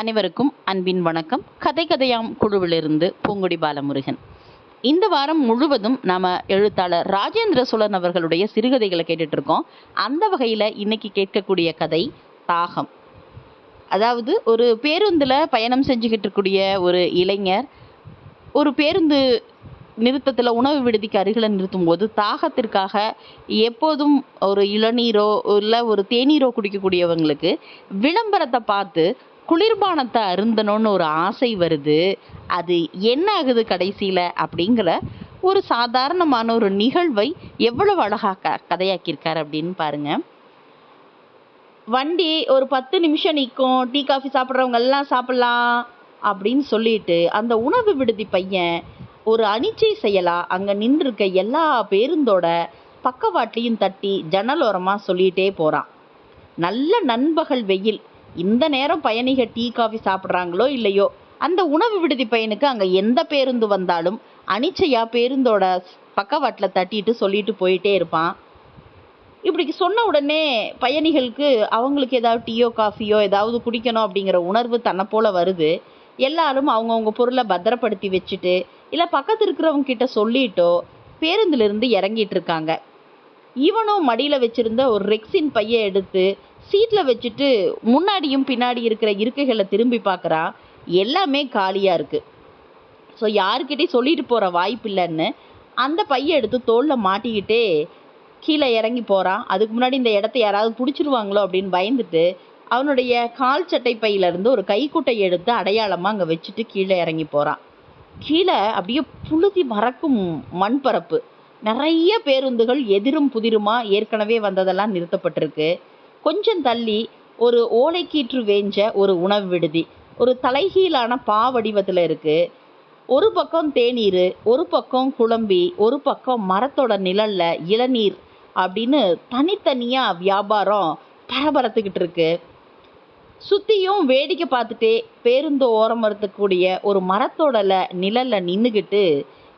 அனைவருக்கும் அன்பின் வணக்கம். கதை கதையாம் குழுவிலிருந்து பூங்குடி பாலமுருகன். இந்த வாரம் முழுவதும் நாம எழுத்தாளர் ராஜேந்திர சோழன் அவர்களுடைய சிறுகதைகளை கேட்டுட்டு இருக்கோம் அந்த வகையில இன்னைக்கு கேட்கக்கூடிய கதை தாகம். அதாவது ஒரு பேருந்துல பயணம் செஞ்சுக்கிட்டு இருக்கக்கூடிய ஒரு இளைஞர் ஒரு பேருந்து நிறுத்தத்தில் உணவு விடுதிக்கு அருகில் நிறுத்தும்போது தாகத்திற்காக எப்போதும் ஒரு இளநீரோ இல்லை ஒரு தேநீரோ குடிக்கக்கூடியவங்களுக்கு விளம்பரத்தை பார்த்து குளிர்பானத்தை அருந்தணும்னு ஒரு ஆசை வருது. அது என்ன ஆகுது கடைசியில் அப்படிங்கிற ஒரு சாதாரணமான ஒரு நிகழ்வை எவ்வளவு அழகாக க கதையாக்கியிருக்காரு அப்படின்னு பாருங்கள் வண்டி ஒரு பத்து நிமிஷம் நிற்கும் டீ காஃபி சாப்பிட்றவங்க எல்லாம் சாப்பிட்லாம் அப்படின்னு சொல்லிட்டு அந்த உணவு விடுதி பையன் ஒரு அனிச்சை செயலா அங்கே நின்றுருக்க எல்லா பேருந்தோட பக்கவாட்லையும் தட்டி ஜன்னலோரமாக சொல்லிகிட்டே போகிறான் நல்ல நண்பகல் வெயில் இந்த நேரம் பயணிகள் டீ காஃபி சாப்பிட்றாங்களோ இல்லையோ அந்த உணவு விடுதி பையனுக்கு அங்கே எந்த பேருந்து வந்தாலும் அனிச்சையா பேருந்தோட பக்கவாட்டில் தட்டிட்டு சொல்லிட்டு போயிட்டே இருப்பான். இப்படி சொன்ன உடனே பயணிகளுக்கு அவங்களுக்கு ஏதாவது டீயோ காஃபியோ ஏதாவது குடிக்கணும் அப்படிங்கிற உணர்வு தன்னை வருது. எல்லாரும் அவங்கவுங்க பொருளை பத்திரப்படுத்தி வச்சுட்டு இல்லை பக்கத்து இருக்கிறவங்க கிட்ட சொல்லிட்டோ பேருந்துலேருந்து இறங்கிட்டு இருக்காங்க. இவனும் மடியில் வச்சிருந்த ஒரு ரெக்ஸின் பையை எடுத்து சீட்டில் வச்சுட்டு முன்னாடியும் பின்னாடி இருக்கிற இருக்கைகளை திரும்பி பார்க்குறான் எல்லாமே காலியாக இருக்குது ஸோ யாருக்கிட்டையும் சொல்லிட்டு போகிற வாய்ப்பு இல்லைன்னு அந்த பையை எடுத்து தோளில் மாட்டிக்கிட்டே கீழே இறங்கி போகிறான் அதுக்கு முன்னாடி இந்த இடத்த யாராவது பிடிச்சிருவாங்களோ அப்படின்னு பயந்துட்டு அவனுடைய கால் சட்டை பையிலேருந்து ஒரு கைக்குட்டை எடுத்து அடையாளமாக அங்கே வச்சுட்டு கீழே இறங்கி போகிறான் கீழே அப்படியே புழுதி மறக்கும் மண்பரப்பு. நிறைய பேருந்துகள் எதிரும் புதிருமா ஏற்கனவே வந்ததெல்லாம் நிறுத்தப்பட்டிருக்கு. கொஞ்சம் தள்ளி ஒரு ஓலைக்கீற்று வேஞ்ச ஒரு உணவு விடுதி. ஒரு தலைகீழான பா வடிவத்தில் இருக்குது ஒரு பக்கம் தேநீர் ஒரு பக்கம் குழம்பி ஒரு பக்கம் மரத்தோட நிழலில் இளநீர் அப்படின்னு தனித்தனியாக வியாபாரம் பரபரத்துக்கிட்டு இருக்கு. சுற்றியும் வேடிக்கை பார்த்துட்டே பேருந்து ஓரம் இருக்கக்கூடிய ஒரு மரத்தோடல நிழலில் நின்றுக்கிட்டு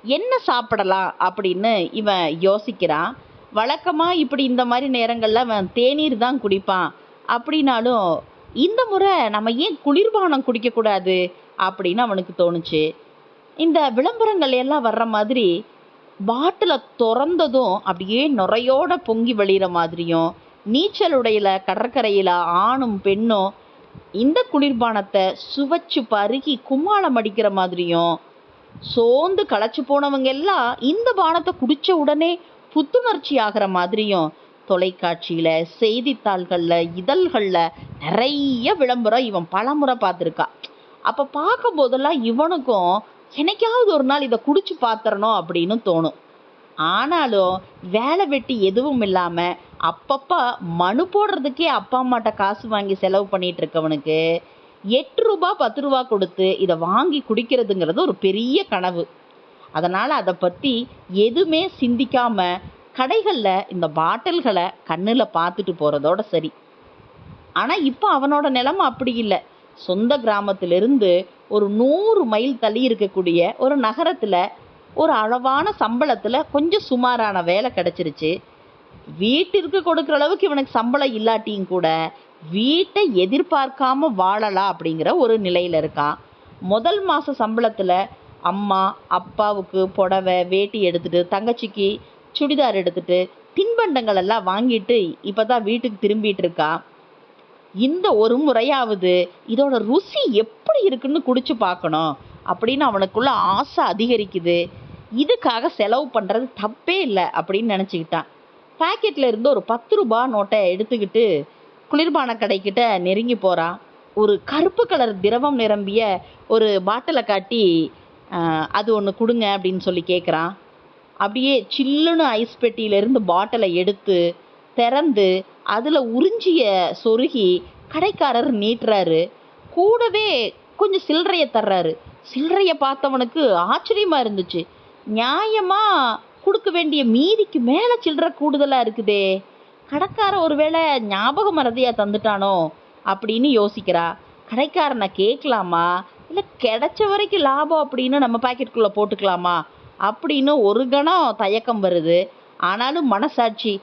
என்ன சாப்பிடலாம் அப்படின்னு இவன் யோசிக்கிறான். வழக்கமாக இப்படி இந்த மாதிரி நேரங்களில் அவன் தேநீர் தான் குடிப்பான். அப்படின்னாலும் இந்த முறை நம்ம ஏன் குளிர்பானம் குடிக்கக்கூடாது அப்படின்னு அவனுக்கு தோணுச்சு. இந்த விளம்பரங்கள் எல்லாம் வர்ற மாதிரி பாட்டிலை திறந்ததும் அப்படியே நுரையோட பொங்கி வழிகிற மாதிரியும் நீச்சல் உடையில கடற்கரையில் ஆணும் பெண்ணும் இந்த குளிர்பானத்தை சுவைச்சு பருகி கும்மாளம் அடிக்கிற மாதிரியும் சோர்ந்து களைச்சு போனவங்க எல்லாம் இந்த பானத்தை குடிச்ச உடனே புத்துணர்ச்சி ஆகிற மாதிரியும் தொலைக்காட்சியில செய்தித்தாள்களில் இதழ்களில் நிறைய விளம்பரம் இவன் பலமுறை பார்த்துருக்கா. அப்ப பார்க்கும் போதெல்லாம் இவனுக்கும் என்னைக்காவது ஒரு நாள் இதை குடிச்சு பார்த்துறணும் அப்படின்னு தோணும். ஆனாலும் வேலை வெட்டி எதுவும் இல்லாம அப்பப்ப மனு போடுறதுக்கே அப்பா அம்மாட்ட காசு வாங்கி செலவு பண்ணிட்டு இருக்கவனுக்கு எட்டு ரூபா பத்து ரூபா கொடுத்து இதை வாங்கி குடிக்கிறதுங்கிறது ஒரு பெரிய கனவு. அதனால் அதை பற்றி எதுவுமே சிந்திக்காமல் கடைகளில் இந்த பாட்டில்களை கண்ணில் பார்த்துட்டு போகிறதோட சரி. ஆனால் இப்போ அவனோட நிலமை அப்படி இல்லை. சொந்த கிராமத்திலிருந்து ஒரு நூறு மைல் தள்ளி இருக்கக்கூடிய ஒரு நகரத்தில் ஒரு அளவான சம்பளத்தில் கொஞ்சம் சுமாரான வேலை கிடச்சிருச்சு. வீட்டிற்கு கொடுக்குற அளவுக்கு இவனுக்கு சம்பளம் இல்லாட்டியும் கூட வீட்டை எதிர்பார்க்காம வாழலாம் அப்படிங்கிற ஒரு நிலையில் இருக்கான் முதல் மாத சம்பளத்தில் அம்மா அப்பாவுக்கு புடவை வேட்டி எடுத்துட்டு தங்கச்சிக்கு சுடிதார் எடுத்துட்டு தின்பண்டங்கள் எல்லாம் வாங்கிட்டு இப்பதான் வீட்டுக்கு திரும்பிட்டு இருக்கான் இந்த ஒரு முறையாவது இதோட ருசி எப்படி இருக்குன்னு குடிச்சு பார்க்கணும் அப்படின்னு அவனுக்குள்ள ஆசை அதிகரிக்குது. இதுக்காக செலவு பண்ணுறது தப்பே இல்லை அப்படின்னு நினச்சிக்கிட்டான். பாக்கெட்ல இருந்து ஒரு பத்து ரூபா நோட்டை எடுத்துக்கிட்டு குளிர்பான கடைக்கிட்ட நெருங்கி போகிறான் ஒரு கருப்பு கலர் திரவம் நிரம்பிய ஒரு பாட்டிலை காட்டி அது ஒன்று கொடுங்க அப்படின்னு சொல்லி கேட்குறான் அப்படியே சில்லுன்னு ஐஸ் பெட்டியிலேருந்து பாட்டிலை எடுத்து திறந்து அதில் உறிஞ்சிய சொருகி கடைக்காரர் நீட்டுறாரு. கூடவே கொஞ்சம் சில்லறையை தர்றாரு. சில்லறையை பார்த்தவனுக்கு ஆச்சரியமாக இருந்துச்சு. நியாயமாக கொடுக்க வேண்டிய மீதிக்கு மேலே சில்லறை கூடுதலாக இருக்குதே. கடைக்கார ஒருவேளை ஞாபக மறதியா தந்துட்டானோ அப்படின்னு யோசிக்கிறா. கடைக்காரனை கேட்கலாமா? இல்லை கிடைச்ச வரைக்கும் லாபம் அப்படின்னு நம்ம பாக்கெட்டுக்குள்ளே போட்டுக்கலாமா? அப்படின்னு ஒரு கணம் தயக்கம் வருது. ஆனாலும் மனசாட்சி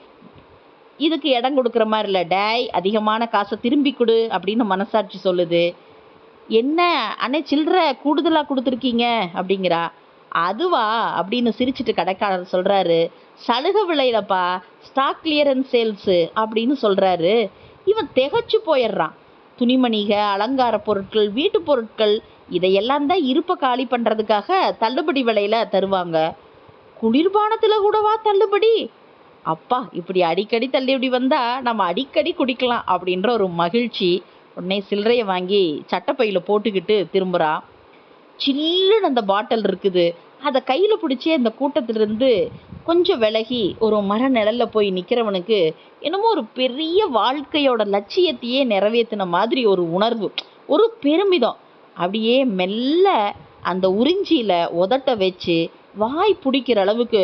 இதுக்கு இடம் கொடுக்குற மாதிரி இல்லை டேய் அதிகமான காசை திரும்பி கொடு அப்படின்னு மனசாட்சி சொல்லுது. என்ன அண்ணே சில்லற கூடுதலாக கொடுத்துருக்கீங்க? அப்படிங்கிறா. அதுவா அப்படின்னு சிரிச்சிட்டு கடைக்காரர் சொல்கிறாரு சலுகை விலையிலப்பா ஸ்டாக் கிளியரன்ஸ் சேல்ஸு அப்படின்னு சொல்கிறாரு இவன் திகச்சு போயிடுறான். துணிமணிக அலங்கார பொருட்கள் வீட்டு பொருட்கள் இதையெல்லாம் தான் இருப்பை காலி பண்ணுறதுக்காக தள்ளுபடி விலையில் தருவாங்க. குளிர்பானத்தில் கூடவா தள்ளுபடி. அப்பா இப்படி அடிக்கடி தள்ளுபடி வந்தால் நம்ம அடிக்கடி குடிக்கலாம் அப்படின்ற ஒரு மகிழ்ச்சி. உடனே சில்லறையை வாங்கி சட்டப்பையில் போட்டுக்கிட்டு திரும்புகிறான் சில்லுன்னு அந்த பாட்டில் இருக்குது. அதை கையில் பிடிச்சே அந்த கூட்டத்திலிருந்து கொஞ்சம் விலகி ஒரு மர நிழலில் போய் நிற்கிறவனுக்கு என்னமோ ஒரு பெரிய வாழ்க்கையோட லட்சியத்தையே நிறைவேற்றின மாதிரி ஒரு உணர்வு ஒரு பெருமிதம். அப்படியே மெல்ல அந்த உறிஞ்சியில் உதட்ட வச்சு வாய் பிடிக்கிற அளவுக்கு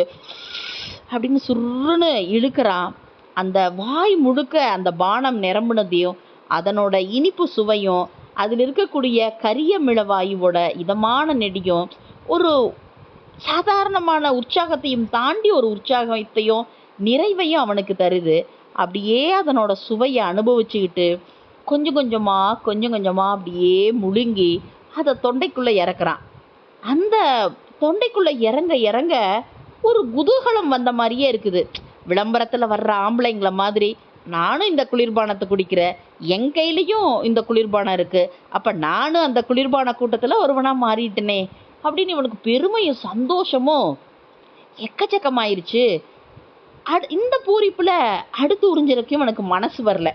அப்படின்னு சுருன்னு இழுக்கிறான். அந்த வாய் முழுக்க அந்த பானம் நிரம்புனதையும் அதனோட இனிப்பு சுவையும் அதில் இருக்கக்கூடிய கரிய மிளவாயுவோட இதமான நெடியும் ஒரு சாதாரணமான உற்சாகத்தையும் தாண்டி ஒரு உற்சாகத்தையும் நிறைவையும் அவனுக்கு தருது. அப்படியே அதனோட சுவையை அனுபவிச்சுக்கிட்டு கொஞ்சம் கொஞ்சமாக கொஞ்சம் கொஞ்சமாக அப்படியே முழுங்கி அதை தொண்டைக்குள்ளே இறக்குறான். அந்த தொண்டைக்குள்ளே இறங்க இறங்க ஒரு குதூகலம் வந்த மாதிரியே இருக்குது. விளம்பரத்தில் வர்ற ஆம்பளைங்கள மாதிரி நானும் இந்த குளிர்பானத்தை குடிக்கிறேன் என் கையிலையும் இந்த குளிர்பானம் இருக்குது அப்போ நானும் அந்த குளிர்பான கூட்டத்தில் ஒருவனாக மாறிட்டேனே. அப்படின்னு இவனுக்கு பெருமையும் சந்தோஷமும் எக்கச்சக்கமாயிருச்சு. அடு இந்த பூரிப்பில் அடுத்து உறிஞ்சிருக்கும் இவனுக்கு மனசு வரல.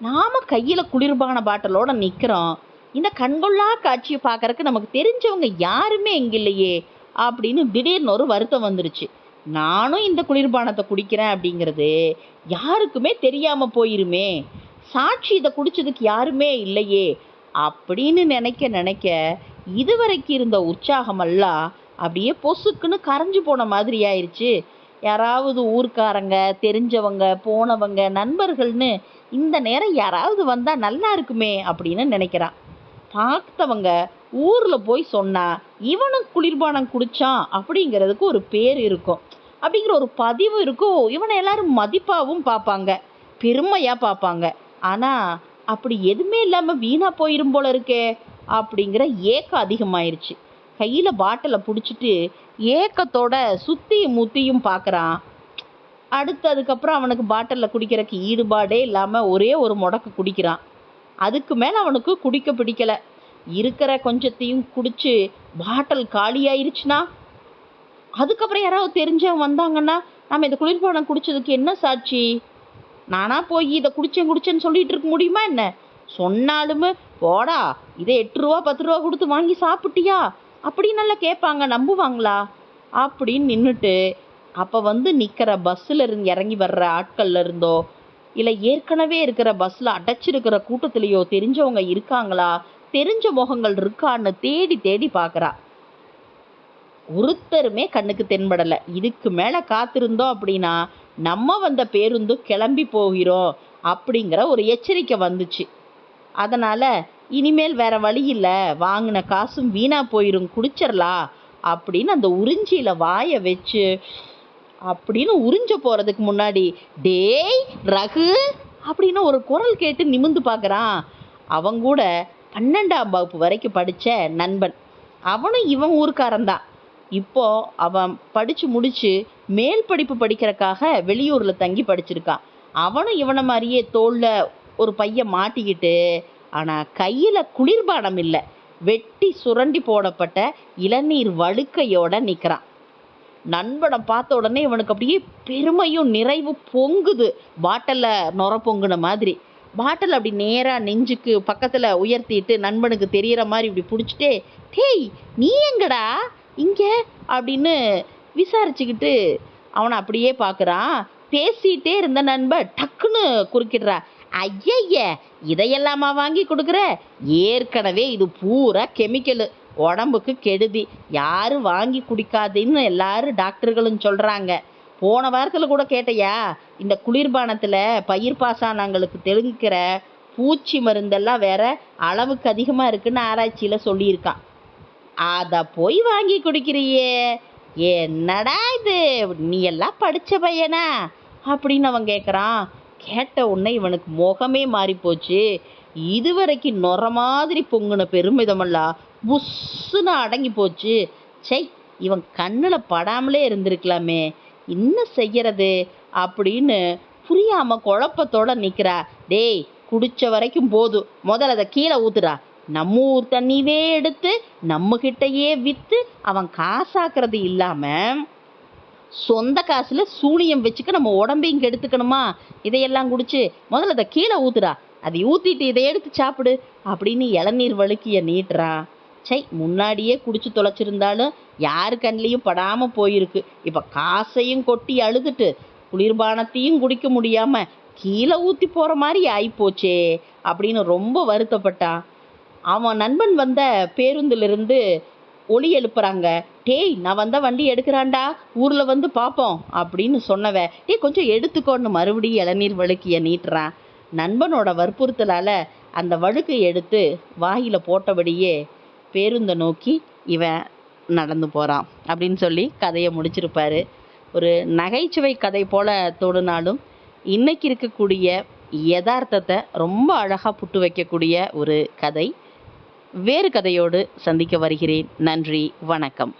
நாம் கையில் குளிர்பான பாட்டிலோட நிற்கிறோம் இந்த கண்கொள்ளா காட்சியை பார்க்கறக்கு நமக்கு தெரிஞ்சவங்க யாருமே இங்கே இல்லையே. அப்படின்னு திடீர்னு ஒரு வருத்தம் வந்துருச்சு. நானும் இந்த குளிர்பானத்தை குடிக்கிறேன் அப்படிங்கிறது யாருக்குமே தெரியாமல் போயிருமே. சாட்சி இதை குடிச்சதுக்கு யாருமே இல்லையே அப்படின்னு நினைக்க நினைக்க இதுவரைக்கும் இருந்த உற்சாகமெல்லாம் அப்படியே பொசுக்குன்னு கரைஞ்சு போன மாதிரி ஆயிடுச்சு யாராவது ஊர்க்காரங்க தெரிஞ்சவங்க போனவங்க நண்பர்கள்னு இந்த நேரம் யாராவது வந்தால் நல்லா இருக்குமே அப்படின்னு நினைக்கிறான். பார்த்தவங்க ஊரில் போய் சொன்னால் இவனும் குளிர்பானம் குடித்தான் அப்படிங்கிறதுக்கு ஒரு பேர் இருக்கும். அப்படிங்கிற ஒரு பதிவு இருக்கும். இவனை எல்லாரும் மதிப்பாகவும் பார்ப்பாங்க பெருமையாக பார்ப்பாங்க. ஆனால் அப்படி எதுவுமே இல்லாமல் வீணாக போயிரும் போல இருக்கே அப்படிங்கிற ஏக்கம் அதிகமாயிருச்சு. கையில் பாட்டிலை பிடிச்சிட்டு ஏக்கத்தோட சுத்தியும் முத்தியும் பார்க்குறான் அடுத்து அதுக்கப்புறம் அவனுக்கு பாட்டிலில் குடிக்கிறக்கு ஈடுபாடே இல்லாமல் ஒரே ஒரு முடக்கு குடிக்கிறான். அதுக்கு மேலே அவனுக்கு குடிக்க பிடிக்கல. இருக்கிற கொஞ்சத்தையும் குடிச்சு பாட்டில் காலியாயிருச்சுன்னா அதுக்கப்புறம் யாராவது தெரிஞ்சவங்க வந்தாங்கன்னா நம்ம இந்த குளிர்பானம் குடிச்சதுக்கு என்ன சாட்சி? நானா போய் இதை குடிச்சேன் குடிச்சேன்னு சொல்லிட்டு இருக்க முடியுமா என்ன? சொன்னாலுமே போடா இதை எட்டு ரூபா பத்து ரூபா கொடுத்து வாங்கி சாப்பிட்டியா? அப்படின்னு நல்லா கேட்பாங்க நம்புவாங்களா? அப்படின்னு நின்றுட்டு அப்போ வந்து நிற்கிற பஸ்ஸில் இருந்து இறங்கி வர்ற ஆட்கள்ல இருந்தோ இல்லை ஏற்கனவே இருக்கிற பஸ்ஸில் அடைச்சிருக்கிற கூட்டத்திலேயோ தெரிஞ்சவங்க இருக்காங்களா? தெரிஞ்ச முகங்கள் இருக்கான்னு தேடி தேடி பார்க்குறா ஒருத்தருமே கண்ணுக்கு தென்படலை. இதுக்கு மேலே காத்திருந்தோம் அப்படின்னா நம்ம வந்த பேருந்து கிளம்பி போகிறோம் அப்படிங்கிற ஒரு எச்சரிக்கை வந்துச்சு. அதனால் இனிமேல் வேற வழி இல்லை வாங்கின காசும் வீணாக போயிடும் குடிச்சிடலாம் அப்படின்னு அந்த உறிஞ்சியில் வாயை வச்சு அப்படின்னு உறிஞ்ச போகிறதுக்கு முன்னாடி டேய் ரகு அப்படின்னு ஒரு குரல் கேட்டு நிமிந்து பார்க்குறான் அவன் கூட பன்னெண்டாம் வகுப்பு வரைக்கும் படித்த நண்பன். அவனும் இவன் ஊர்க்காரன் தான். இப்போ அவன் படித்து முடித்து மேல் படிப்பு படிக்கிறக்காக வெளியூரில் தங்கி படிச்சிருக்கான் அவனும் இவனை மாதிரியே தோளில் ஒரு பையன் மாட்டிக்கிட்டு ஆனால் கையில் குளிர்பானம் இல்லை. வெட்டி சுரண்டி போடப்பட்ட இளநீர் வழுக்கையோட நிற்கிறான் நண்பனை பார்த்த உடனே இவனுக்கு அப்படியே பெருமையும் நிறைவு பொங்குது. பாட்டிலில் நுர பொங்குன மாதிரி. பாட்டில் அப்படி நேராக நெஞ்சுக்கு பக்கத்தில் உயர்த்திட்டு நண்பனுக்கு தெரிகிற மாதிரி இப்படி பிடிச்சிட்டே டேய் நீ எங்கடா? இங்கே? அப்படின்னு விசாரிச்சுக்கிட்டு அவனை அப்படியே பார்க்குறான் பேசிட்டே இருந்த நண்பன் டக்குன்னு குறுக்கிடுறா. ஐயய்ய இதையெல்லாமா வாங்கி கொடுக்குற? ஏற்கனவே இது பூரா கெமிக்கலு. உடம்புக்கு கெடுதி. யாரும் வாங்கி குடிக்காதுன்னு எல்லாரும் டாக்டர்களும் சொல்கிறாங்க போன வாரத்தில் கூட கேட்டையா இந்த குளிர்பானத்தில் பயிர் பாசானங்களுக்கு தெளிக்கிற பூச்சி மருந்தெல்லாம் வேற அளவுக்கு அதிகமாக இருக்குன்னு ஆராய்ச்சியில் சொல்லியிருக்கான். அதை போய் வாங்கி குடிக்கிறியே. என்னடா இது? நீ எல்லாம் படித்த பையனா? அப்படின்னு அவன் கேட்குறான் கேட்ட உடனே இவனுக்கு முகமே மாறி போச்சு. இதுவரைக்கும் நொற மாதிரி பொங்குன பெருமிதமெல்லாம் புஸ்ஸுன்னு அடங்கி போச்சு. சை இவன் கண்ணில் படாமலே இருந்திருக்கலாமே. என்ன செய்யறது? அப்படின்னு புரியாமல் குழப்பத்தோட நிற்கிறா டேய் குடித்த வரைக்கும் போதும். முதல்ல அதை கீழே ஊத்துடா. நம்ம ஊர் தண்ணியவே எடுத்து நம்ம விற்று அவன் காசாக்குறது இல்லாமல் சொந்த காசில் சூனியம் வச்சுக்க நம்ம உடம்பையும் கெடுத்துக்கணுமா இதையெல்லாம் குடிச்சு முதல்ல அதை கீழே ஊத்துடா. அதை ஊற்றிட்டு இதை எடுத்து சாப்பிடு அப்படின்னு இளநீர் வழுக்கிய நீட்டுறான் சை முன்னாடியே குடிச்சு தொலைச்சிருந்தாலும் யார் கண்ணிலையும் படாமல் போயிருக்கு. இப்போ காசையும் கொட்டி அழுதுட்டு குளிர்பானத்தையும் குடிக்க முடியாமல் கீழே ஊற்றி போகிற மாதிரி ஆயிப்போச்சே அப்படின்னு ரொம்ப வருத்தப்பட்டான். அவன் நண்பன் வந்த பேருந்திலிருந்து ஒளி எழுப்புறாங்க. டேய் நான் வந்த வண்டி எடுக்கிறான்டா ஊரில் வந்து பார்ப்போம் அப்படின்னு சொன்னவ டேய் கொஞ்சம் எடுத்துக்கோன்னு மறுபடியும் இளநீர் வழுக்கிய நீட்டுறான். நண்பனோட வற்புறுத்தலால் அந்த வழுக்கை எடுத்து வாயில் போட்டபடியே பேருந்தை நோக்கி இவன் நடந்து போகிறான் அப்படின்னு சொல்லி கதையை முடிச்சிருப்பாரு. ஒரு நகைச்சுவை கதை போல தோணுனாலும் இன்னைக்கு இருக்கக்கூடிய யதார்த்தத்தை ரொம்ப அழகாக புட்டு வைக்கக்கூடிய ஒரு கதை. வேறு கதையோடு சந்திக்க வருகிறேன். நன்றி வணக்கம்.